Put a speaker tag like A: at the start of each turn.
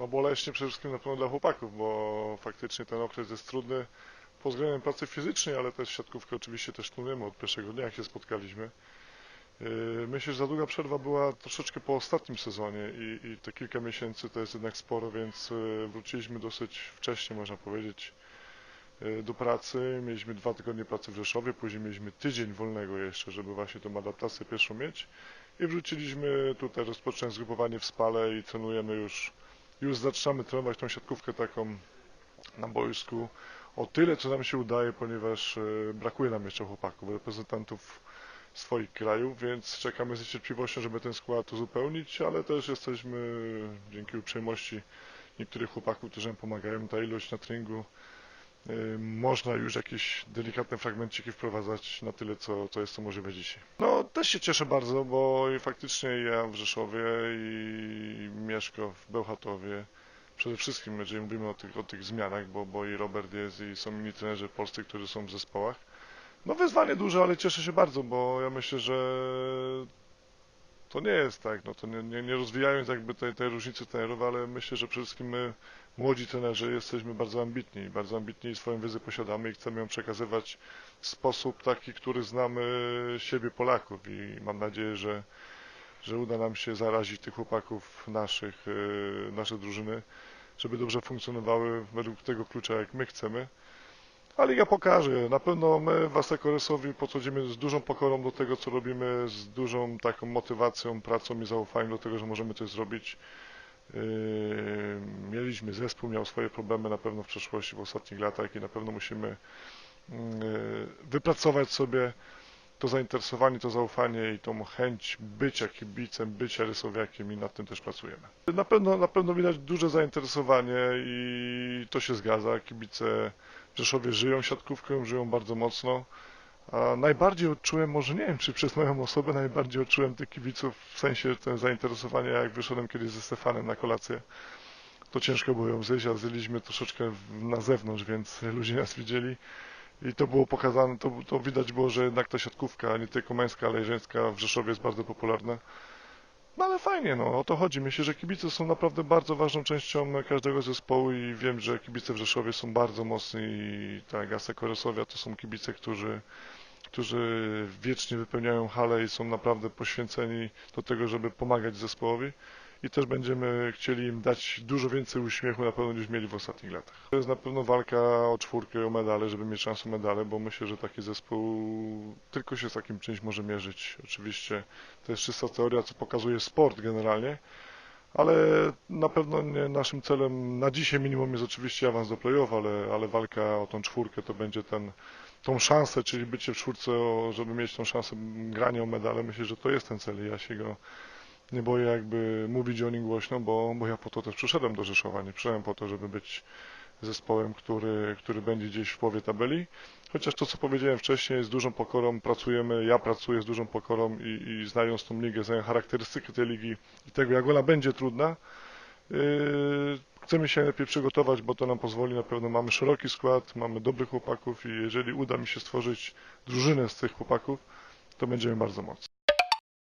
A: No boleśnie przede wszystkim na pewno dla chłopaków, bo faktycznie ten okres jest trudny pod względem pracy fizycznej, ale też siatkówkę oczywiście też trenujemy od pierwszego dnia, jak się spotkaliśmy. Yy, Myślę, że za długa przerwa była troszeczkę po ostatnim sezonie i, i te kilka miesięcy to jest jednak sporo, więc yy, wróciliśmy dosyć wcześnie, można powiedzieć, yy, do pracy. Mieliśmy dwa tygodnie pracy w Rzeszowie, później mieliśmy tydzień wolnego jeszcze, żeby właśnie tą adaptację pierwszą mieć i wróciliśmy tutaj, rozpocząłem zgrupowanie w Spale i trenujemy już, już zaczynamy trenować tą siatkówkę taką na boisku. O tyle, co nam się udaje, ponieważ e, brakuje nam jeszcze chłopaków, reprezentantów swoich krajów, więc czekamy z niecierpliwością, żeby ten skład uzupełnić, ale też jesteśmy dzięki uprzejmości niektórych chłopaków, którzy nam pomagają, ta ilość na treningu można już jakieś delikatne fragmenciki wprowadzać na tyle, co, co jest to możliwe dzisiaj. No, też się cieszę bardzo, bo faktycznie ja w Rzeszowie i Mieszko w Bełchatowie, przede wszystkim, jeżeli mówimy o tych, o tych zmianach, bo, bo i Robert jest i są inni trenerzy polscy, którzy są w zespołach. No wyzwanie duże, ale cieszę się bardzo, bo ja myślę, że to nie jest tak, no to nie, nie, nie rozwijając jakby tej, tej różnicy trenerów, ale myślę, że przede wszystkim my, młodzi trenerzy, jesteśmy bardzo ambitni, bardzo ambitni i swoją wiedzę posiadamy i chcemy ją przekazywać w sposób taki, który znamy siebie Polaków i mam nadzieję, że, że uda nam się zarazić tych chłopaków naszych, yy, nasze drużyny, żeby dobrze funkcjonowały według tego klucza, jak my chcemy. A Liga pokaże. Na pewno my w Asekoresowi podchodzimy z dużą pokorą do tego, co robimy, z dużą taką motywacją, pracą i zaufaniem do tego, że możemy coś zrobić. Yy, Mieliśmy zespół, miał swoje problemy na pewno w przeszłości, w ostatnich latach i na pewno musimy yy, wypracować sobie to zainteresowanie, to zaufanie i tą chęć bycia kibicem, bycia rysowiakiem i nad tym też pracujemy. Na pewno, na pewno widać duże zainteresowanie i to się zgadza. Kibice w Rzeszowie żyją siatkówką, żyją bardzo mocno. A najbardziej odczułem, może nie wiem, czy przez moją osobę, najbardziej odczułem tych kibiców w sensie ten zainteresowanie, jak wyszedłem kiedyś ze Stefanem na kolację. To ciężko było ją zjeść, a zjedliśmy troszeczkę na zewnątrz, więc ludzie nas widzieli. I to było pokazane, to, to widać było, że jednak ta siatkówka, nie tylko męska, ale i żeńska w Rzeszowie jest bardzo popularna. No ale fajnie, no o to chodzi. Myślę, że kibice są naprawdę bardzo ważną częścią każdego zespołu i wiem, że kibice w Rzeszowie są bardzo mocni i tak, Asa Koresowia to są kibice, którzy, którzy wiecznie wypełniają halę i są naprawdę poświęceni do tego, żeby pomagać zespołowi i też będziemy chcieli im dać dużo więcej uśmiechu na pewno niż mieli w ostatnich latach. To jest na pewno walka o czwórkę, o medale, żeby mieć szansę medale, bo myślę, że taki zespół tylko się z takim czymś może mierzyć. Oczywiście to jest czysta teoria, co pokazuje sport generalnie, ale na pewno nie naszym celem na dzisiaj minimum jest oczywiście awans do play-off, ale, ale walka o tą czwórkę to będzie ten, tą szansę, czyli bycie w czwórce, żeby mieć tą szansę grania o medale. Myślę, że to jest ten cel ja się go nie boję jakby mówić o nim głośno, bo, bo ja po to też przyszedłem do Rzeszowa. Nie przyszedłem po to, żeby być zespołem, który, który będzie gdzieś w połowie tabeli. Chociaż to, co powiedziałem wcześniej, z dużą pokorą pracujemy, ja pracuję z dużą pokorą i, i znając tą ligę, znając charakterystykę tej ligi i tego, jak ona będzie trudna, yy, chcemy się lepiej przygotować, bo to nam pozwoli, na pewno mamy szeroki skład, mamy dobrych chłopaków i jeżeli uda mi się stworzyć drużynę z tych chłopaków, to będziemy bardzo mocni.